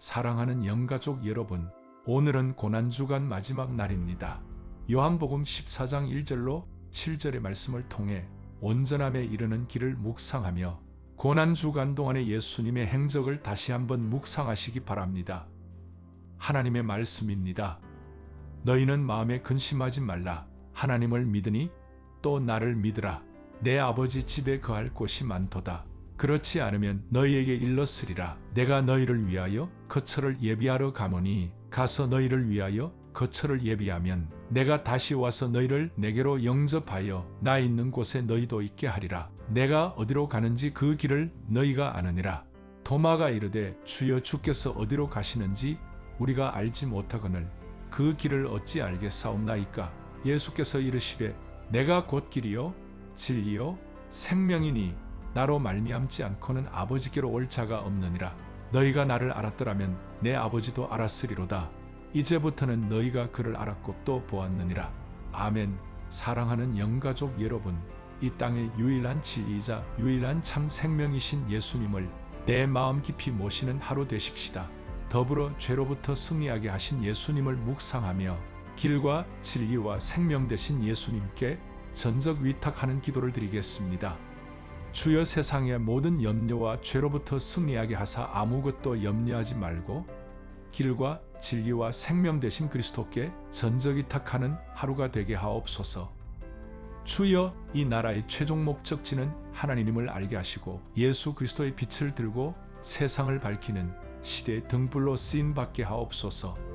사랑하는 영가족 여러분, 오늘은 고난주간 마지막 날입니다. 요한복음 14장 1절로 7절의 말씀을 통해 온전함에 이르는 길을 묵상하며 고난주간 동안의 예수님의 행적을 다시 한번 묵상하시기 바랍니다. 하나님의 말씀입니다. 너희는 마음에 근심하지 말라. 하나님을 믿으니 또 나를 믿으라. 내 아버지 집에 거할 곳이 많도다. 그렇지 않으면 너희에게 일렀으리라. 내가 너희를 위하여 거처를 예비하러 가노니 가서 너희를 위하여 거처를 예비하면 내가 다시 와서 너희를 내게로 영접하여 나 있는 곳에 너희도 있게 하리라. 내가 어디로 가는지 그 길을 너희가 아느니라. 도마가 이르되 주여 주께서 어디로 가시는지 우리가 알지 못하거늘 그 길을 어찌 알겠사옵나이까 예수께서 이르시되 내가 곧 길이요 진리요 생명이니 나로 말미암지 않고는 아버지께로 올 자가 없느니라 너희가 나를 알았더라면 내 아버지도 알았으리로다 이제부터는 너희가 그를 알았고 또 보았느니라 아멘 사랑하는 영가족 여러분 이 땅의 유일한 진리이자 유일한 참 생명이신 예수님을 내 마음 깊이 모시는 하루 되십시다. 더불어 죄로부터 승리하게 하신 예수님을 묵상하며 길과 진리와 생명 되신 예수님께 전적 위탁하는 기도를 드리겠습니다. 주여 세상의 모든 염려와 죄로부터 승리하게 하사 아무것도 염려하지 말고 길과 진리와 생명 되신 그리스도께 전적 위탁하는 하루가 되게 하옵소서. 주여 이 나라의 최종 목적지는 하나님임을 알게 하시고 예수 그리스도의 빛을 들고 세상을 밝히는 시대의 등불로 쓰임 받게 하옵소서.